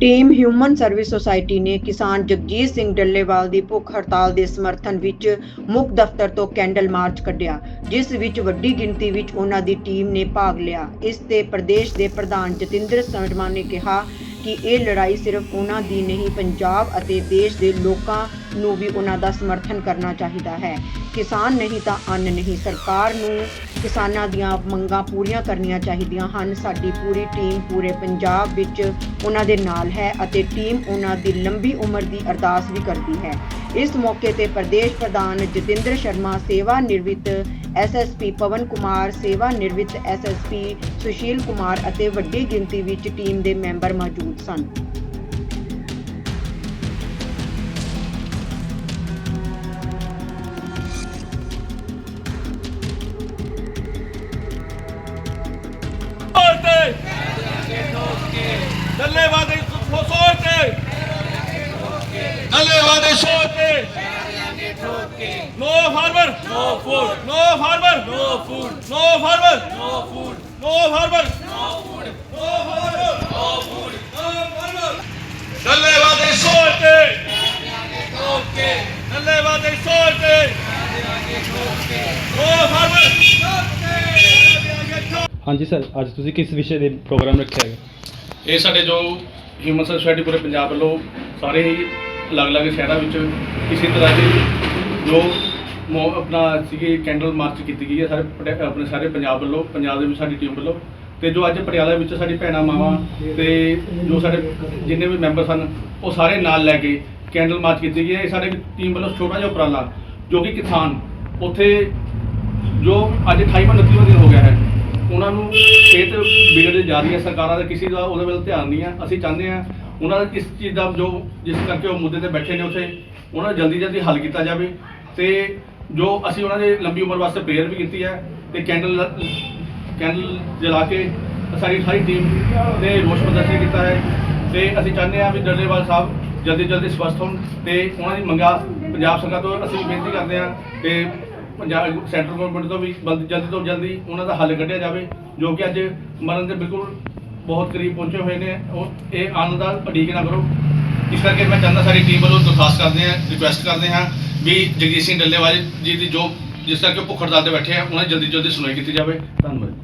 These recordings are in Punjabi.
ਟੀਮ ਹਿਊਮਨ ਸਰਵਿਸ ਸੁਸਾਇਟੀ ਨੇ ਕਿਸਾਨ ਜਗਜੀਤ ਸਿੰਘ ਡੱਲੇਵਾਲ ਦੀ ਭੁੱਖ ਹੜਤਾਲ ਦੇ ਸਮਰਥਨ ਵਿੱਚ ਮੁੱਖ ਦਫ਼ਤਰ ਤੋਂ ਕੈਂਡਲ ਮਾਰਚ ਕੱਢਿਆ, ਜਿਸ ਵਿੱਚ ਵੱਡੀ ਗਿਣਤੀ ਵਿੱਚ ਉਹਨਾਂ ਦੀ ਟੀਮ ਨੇ ਭਾਗ ਲਿਆ। ਇਸ ਤੇ ਪ੍ਰਦੇਸ਼ ਦੇ ਪ੍ਰਧਾਨ ਜਤਿੰਦਰ ਸ਼ਰਮਾ ਨੇ ਕਿਹਾ ਕਿ ਇਹ ਲੜਾਈ ਸਿਰਫ ਉਹਨਾਂ ਦੀ ਨਹੀਂ, ਪੰਜਾਬ ਅਤੇ ਦੇਸ਼ ਦੇ ਲੋਕਾਂ ਨੂੰ ਵੀ ਉਹਨਾਂ ਦਾ ਸਮਰਥਨ ਕਰਨਾ ਚਾਹੀਦਾ ਹੈ। ਕਿਸਾਨ ਨਹੀਂ ਤਾਂ ਅੰਨ ਨਹੀਂ। ਸਰਕਾਰ ਨੂੰ ਕਿਸਾਨਾਂ ਦੀਆਂ ਮੰਗਾਂ ਪੂਰੀਆਂ ਕਰਨੀਆਂ ਚਾਹੀਦੀਆਂ ਹਨ। ਸਾਡੀ ਪੂਰੀ ਟੀਮ ਪੂਰੇ ਪੰਜਾਬ ਵਿੱਚ ਉਹਨਾਂ ਦੇ ਨਾਲ ਹੈ ਅਤੇ ਟੀਮ ਉਹਨਾਂ ਦੀ ਲੰਬੀ ਉਮਰ ਦੀ ਅਰਦਾਸ ਵੀ ਕਰਦੀ ਹੈ। ਇਸ ਮੌਕੇ ਤੇ ਪ੍ਰਦੇਸ਼ ਪ੍ਰਧਾਨ ਜਤਿੰਦਰ ਸ਼ਰਮਾ, ਸੇਵਾ ਨਿਰਵਿਤ ਐਸਐਸਪੀ ਪਵਨ ਕੁਮਾਰ, ਸੇਵਾ ਨਿਰਵਿਤ ਐਸਐਸਪੀ ਸੁਸ਼ੀਲ ਕੁਮਾਰ ਅਤੇ ਵੱਡੀ ਗਿਣਤੀ ਵਿੱਚ ਟੀਮ ਦੇ ਮੈਂਬਰ ਮੌਜੂਦ ਸਨ। ਡੱਲੇਵਾਦੇ ਸੋਚਦੇ ਡੱਲੇਵਾਦੇ ਸੋਚਦੇ no farmer no food no farmer no food no farmer no food no farmer no food no farmer no food no farmer ਡੱਲੇਵਾਦੇ ਸੋਚਦੇ ਡੱਲੇਵਾਦੇ ਸੋਚਦੇ ਨੋ ਫਾਰਮਰ ਹਾਂਜੀ ਸਰ ਅੱਜ ਤੁਸੀਂ ਕਿਸ ਵਿਸ਼ੇ ਦੇ ਪ੍ਰੋਗਰਾਮ ਰੱਖਿਆ ਹੈ? ਇਹ ਸਾਡੇ ਜੋ ਹਿਊਮਨ ਸੋਸਾਇਟੀ ਪੂਰੇ ਪੰਜਾਬ ਵੱਲੋਂ ਸਾਰੇ ਹੀ ਅਲੱਗ-ਅਲੱਗ ਸ਼ਹਿਰਾਂ ਵਿੱਚ ਕਿਸੇ ਤਰ੍ਹਾਂ ਦੀ ਜੋ ਮੋ- ਆਪਣਾ ਸੀਗੇ ਕੈਂਡਲ ਮਾਰਚ ਕੀਤੀ ਗਈ ਹੈ, ਸਾਰੇ ਪਟਿਆ- ਆਪਣੇ ਸਾਰੇ ਪੰਜਾਬ ਵੱਲੋਂ, ਪੰਜਾਬ ਦੇ ਵਿੱਚ ਸਾਡੀ ਟੀਮ ਵੱਲੋਂ। ਤੇ ਜੋ ਅੱਜ ਪਟਿਆਲਾ ਵਿੱਚ ਸਾਡੀ ਭੈਣਾਂ ਮਾਵਾਂ ਤੇ ਜੋ ਸਾਡੇ ਜਿੰਨੇ ਵੀ ਮੈਂਬਰ ਸਨ, ਉਹ ਸਾਰੇ ਨਾਲ ਲੈ ਕੇ ਕੈਂਡਲ ਮਾਰਚ ਕੀਤੀ ਗਈ ਹੈ। ਇਹ ਸਾਡੇ ਟੀਮ ਵੱਲੋਂ ਛੋਟਾ ਜਿਹਾ ਉਪਰਾਲਾ ਜੋ ਕਿ ਕਿਸਾਨ ਉੱਥੇ ਜੋ ਅੱਜ 28ਵਾਂ 29ਵਾਂ ਦਿਨ ਹੋ ਗਿਆ ਹੈ ਉਹਨਾਂ ਨੂੰ ਸਿਹਤ ਵਿਗੜਦੀ ਜਾ ਰਹੀ ਹੈ, ਸਰਕਾਰਾਂ ਦਾ ਕਿਸੇ ਦਾ ਉਹਦੇ ਵੱਲ ਧਿਆਨ ਨਹੀਂ ਹੈ। ਅਸੀਂ ਚਾਹੁੰਦੇ ਹਾਂ ਉਹਨਾਂ ਦਾ ਕਿਸ ਚੀਜ਼ ਦਾ ਜੋ ਜਿਸ ਕਰਕੇ ਉਹ ਮੁੱਦੇ ਤੇ ਬੈਠੇ ਨੇ ਉੱਥੇ, ਉਹਨਾਂ ਦਾ ਜਲਦੀ ਜਲਦੀ ਹੱਲ ਕੀਤਾ ਜਾਵੇ ਤੇ ਜੋ ਅਸੀਂ ਉਹਨਾਂ ਦੇ ਲੰਬੀ ਉਮਰ ਵਾਸਤੇ ਪ੍ਰੇਅਰ ਵੀ ਕੀਤੀ ਹੈ ਤੇ ਕੈਂਡਲ ਕੈਂਡਲ ਜਲਾ ਕੇ ਸਾਡੀ ਸਾਰੀ ਟੀਮ ਨੇ ਰੋਸ ਪ੍ਰਦਰਸ਼ਨ ਕੀਤਾ ਹੈ ਤੇ ਅਸੀਂ ਚਾਹੁੰਦੇ ਹਾਂ ਵੀ ਡੱਲੇਵਾਲ ਸਾਹਿਬ ਜਲਦੀ ਜਲਦੀ ਸਵਸਥ ਹੋਣ ਤੇ ਉਹਨਾਂ ਦੀ ਮੰਗਾਂ ਪੰਜਾਬ ਸਰਕਾਰ ਤੋਂ ਅਸੀਂ ਬੇਨਤੀ ਕਰਦੇ ਹਾਂ ਕਿ ਪੰਜਾਬ ਸੈਂਟਰ ਗਵਰਨਮੈਂਟ ਤੋਂ ਵੀ ਬਲ- ਜਲਦੀ ਤੋਂ ਜਲਦੀ ਉਹਨਾਂ ਦਾ ਹੱਲ ਕੱਢਿਆ ਜਾਵੇ, ਜੋ ਕਿ ਅੱਜ ਮਰਨ ਦੇ ਬਿਲਕੁਲ ਬਹੁਤ ਕਰੀਬ ਪਹੁੰਚੇ ਹੋਏ ਨੇ। ਉਹ, ਇਹ ਆਨੰਦ ਦਾ ਉਡੀਕ ਨਾ ਕਰੋ। ਇਸ ਕਰਕੇ ਮੈਂ ਚਾਹੁੰਦਾ ਸਾਡੀ ਟੀਮ ਵੱਲੋਂ ਦਰਖਾਸਤ ਕਰਦੇ ਹਾਂ ਰਿਕੁਐਸਟ ਕਰਦੇ ਹਾਂ ਵੀ ਜਗਜੀਤ ਸਿੰਘ ਡੱਲੇਵਾਲ ਜੀ ਦੀ ਜੋ ਜਿਸ ਕਰਕੇ ਉਹ ਭੁੱਖ ਹੜਤਾਲ ਤੇ ਬੈਠੇ ਆ, ਉਹਨਾਂ ਦੀ ਜਲਦੀ ਜਲਦੀ ਸੁਣਵਾਈ ਕੀਤੀ ਜਾਵੇ। ਧੰਨਵਾਦ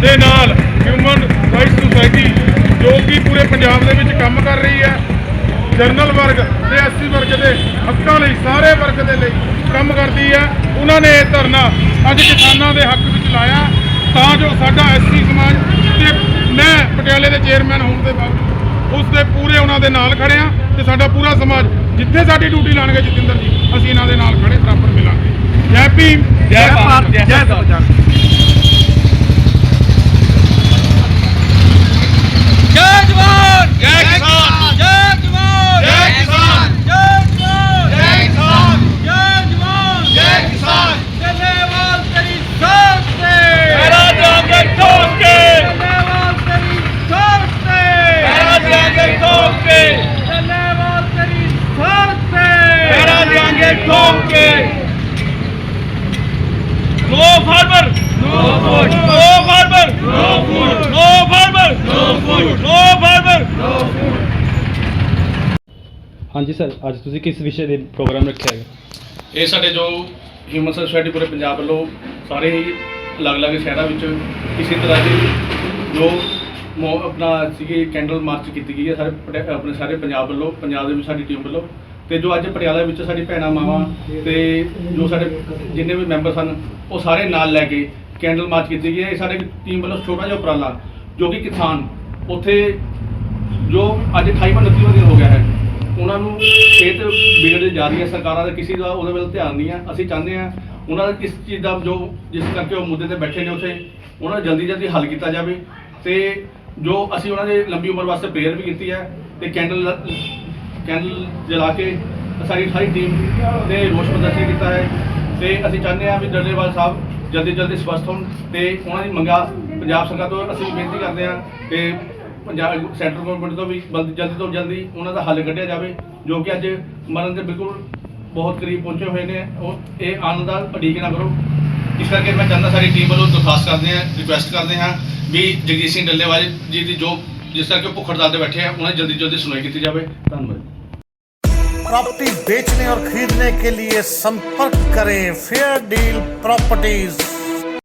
ਦੇ ਨਾਲ ਹਿਊਮਨ ਰਾਈਟਸ ਸੁਸਾਇਟੀ ਜੋ ਕਿ ਪੂਰੇ ਪੰਜਾਬ ਦੇ ਵਿੱਚ ਕੰਮ ਕਰ ਰਹੀ ਹੈ ਜਰਨਲ ਵਰਗ ਤੇ ਐਸਸੀ ਵਰਗ ਦੇ ਹੱਕਾਂ ਲਈ ਸਾਰੇ ਵਰਗ ਦੇ ਲਈ ਕੰਮ ਕਰਦੀ ਹੈ। ਉਹਨਾਂ ਨੇ ਇਹ ਧਰਨਾ ਅੱਜ ਕਿਸਾਨਾਂ ਦੇ ਹੱਕ ਵਿੱਚ ਲਾਇਆ। ਤਾਂ ਜੋ ਸਾਡਾ ਐਸਸੀ ਸਮਾਜ ਤੇ ਮੈਂ ਪਟਿਆਲੇ ਦੇ ਚੇਅਰਮੈਨ ਹੋਣ ਦੇ ਬਾਵਜੂਦ ਉਸ ਦੇ ਪੂਰੇ ਉਹਨਾਂ ਦੇ ਨਾਲ ਖੜੇ ਹਾਂ ਤੇ ਸਾਡਾ ਪੂਰਾ ਸਮਾਜ ਜਿੱਥੇ ਸਾਡੀ ਡਿਊਟੀ ਲਾਣਗੇ ਜਤਿੰਦਰ ਜੀ ਅਸੀਂ ਇਹਨਾਂ ਦੇ ਨਾਲ ਖੜੇ ਬਰਾਬਰ ਮਿਲਾਂਗੇ। ਜੈ ਭੀਮ ਜੈ ਭਾਰਤ ਜੈ ਜਵਾਨ ਜੈ ਕਿਸਾਨ ਜੈ ਜਵਾਨ ਜੈ ਕਿਸਾਨ ਜੈ ਜਵਾਨ ਜੈ ਕਿਸਾਨ ਜੈ ਜਵਾਨ ਜੈ ਕਿਸਾਨ ਡੱਲੇਵਾਲ ਤੇਰੀ ਸੋਚ ਤੇ ਮੇਰਾ ਜਾਗੇ ਠੋਕ ਕੇ ਡੱਲੇਵਾਲ ਤੇਰੀ ਸੋਚ ਤੇ ਮੇਰਾ ਜਾਗੇ ਠੋਕ ਕੇ ਡੱਲੇਵਾਲ ਤੇਰੀ ਸੋਚ ਤੇ ਮੇਰਾ ਜਾਗੇ ਠੋਕ ਕੇ no farmer no food no farmer no food no farmer no food no farmer ਹਾਂਜੀ ਸਰ, ਅੱਜ ਤੁਸੀਂ ਕਿਸ ਵਿਸ਼ੇ ਦੇ ਪ੍ਰੋਗਰਾਮ ਰੱਖਿਆ ਹੈ? ਇਹ ਸਾਡੇ ਜੋ ਹਿਊਮਨ ਸੋਸਾਇਟੀ ਪੂਰੇ ਪੰਜਾਬ ਵੱਲੋਂ ਸਾਰੇ ਹੀ ਅਲੱਗ-ਅਲੱਗ ਸ਼ਹਿਰਾਂ ਵਿੱਚ ਕਿਸੇ ਤਰ੍ਹਾਂ ਦੀ ਜੋ ਮੋ- ਆਪਣਾ ਸੀਗੇ ਕੈਂਡਲ ਮਾਰਚ ਕੀਤੀ ਗਈ ਹੈ, ਸਾਰੇ ਪਟਿਆ- ਆਪਣੇ ਸਾਰੇ ਪੰਜਾਬ ਵੱਲੋਂ, ਪੰਜਾਬ ਦੇ ਵਿੱਚ ਸਾਡੀ ਟੀਮ ਵੱਲੋਂ। ਤੇ ਜੋ ਅੱਜ ਪਟਿਆਲਾ ਵਿੱਚ ਸਾਡੀ ਭੈਣਾਂ, ਮਾਵਾਂ ਤੇ ਜੋ ਸਾਡੇ ਜਿੰਨੇ ਵੀ ਮੈਂਬਰ ਸਨ ਉਹ ਸਾਰੇ ਨਾਲ ਲੈ ਕੇ ਕੈਂਡਲ ਮਾਰਚ ਕੀਤੀ ਗਈ ਹੈ। ਇਹ ਸਾਡੇ ਟੀਮ ਵੱਲੋਂ ਛੋਟਾ ਜਿਹਾ ਉਪਰਾਲਾ ਜੋ ਕਿ ਕਿਸਾਨ ਉੱਥੇ ਜੋ ਅੱਜ 28ਵਾਂ 29ਵਾਂ ਦਿਨ ਹੋ ਗਿਆ ਹੈ। ਉਹਨਾਂ ਨੂੰ ਸਿਹਤ ਵਿਗੜਦੀ ਜਾ ਰਹੀ ਹੈ, ਸਰਕਾਰਾਂ ਦਾ ਕਿਸੇ ਦਾ ਉਹਦੇ ਵੱਲ ਧਿਆਨ ਨਹੀਂ ਹੈ। ਅਸੀਂ ਚਾਹੁੰਦੇ ਹਾਂ ਉਹਨਾਂ ਦਾ ਕਿਸ ਚੀਜ਼ ਦਾ ਜੋ, ਜਿਸ ਕਰਕੇ ਉਹ ਮੁੱਦੇ ਤੇ ਬੈਠੇ ਨੇ ਉੱਥੇ, ਉਹਨਾਂ ਦਾ ਜਲਦੀ ਜਲਦੀ ਹੱਲ ਕੀਤਾ ਜਾਵੇ। ਤੇ ਜੋ ਅਸੀਂ ਉਹਨਾਂ ਦੇ ਲੰਬੀ ਉਮਰ ਵਾਸਤੇ ਪ੍ਰੇਅਰ ਵੀ ਕੀਤੀ ਹੈ ਤੇ ਕੈਂਡਲ ਕੈਂਡਲ ਜਲਾ ਕੇ ਸਾਡੀ ਸਾਰੀ ਟੀਮ ਨੇ ਰੋਸ ਪ੍ਰਦਰਸ਼ਨ ਕੀਤਾ ਹੈ। ਤੇ ਅਸੀਂ ਚਾਹੁੰਦੇ ਹਾਂ ਵੀ ਡੱਲੇਵਾਲ ਸਾਹਿਬ ਜਲਦੀ ਜਲਦੀ ਸਵਸਥ ਹੋਣ ਤੇ ਉਹਨਾਂ ਦੀ ਮੰਗਾਂ ਪੰਜਾਬ ਸਰਕਾਰ ਤੋਂ ਅਸੀਂ ਬੇਨਤੀ ਕਰਦੇ ਹਾਂ ਕਿ ਪੰਜਾਬ ਸੈਂਟਰ ਗਵਰਨਮੈਂਟ ਤੋਂ ਵੀ ਬਲ- ਜਲਦੀ ਤੋਂ ਜਲਦੀ ਉਹਨਾਂ ਦਾ ਹੱਲ ਕੱਢਿਆ ਜਾਵੇ ਜੋ ਕਿ ਅੱਜ ਮਰਨ ਦੇ ਬਿਲਕੁਲ ਬਹੁਤ ਕਰੀਬ ਪਹੁੰਚੇ ਹੋਏ ਨੇ ਉਹ ਇਹ ਆਨੰਦ ਦਾ ਉਡੀਕ ਨਾ ਕਰੋ ਇਸ ਕਰਕੇ ਮੈਂ ਚਾਹੁੰਦਾ ਸਾਰੀ ਟੀਮ ਵੱਲੋਂ ਦਰਖਾਸਤ ਕਰਦੇ ਹਾਂ ਰਿਕੁਐਸਟ ਕਰਦੇ ਹਾਂ ਵੀ ਜਗਜੀਤ ਸਿੰਘ ਡੱਲੇਵਾਲ ਜੀ ਦੀ ਜੋ ਜਿਸ ਕਰਕੇ ਉਹ ਭੁੱਖ ਹੜਤਾਲ ਤੇ ਬੈਠੇ ਆ ਉਹਨਾਂ ਦੀ ਜਲਦੀ ਤੋਂ ਜਲਦੀ ਸੁਣਵਾਈ ਕੀਤੀ ਜਾਵੇ ਧੰਨਵਾਦ प्रॉपर्टी बेचने और खरीदने के लिए संपर्क करें फेयर डील प्रॉपर्टीज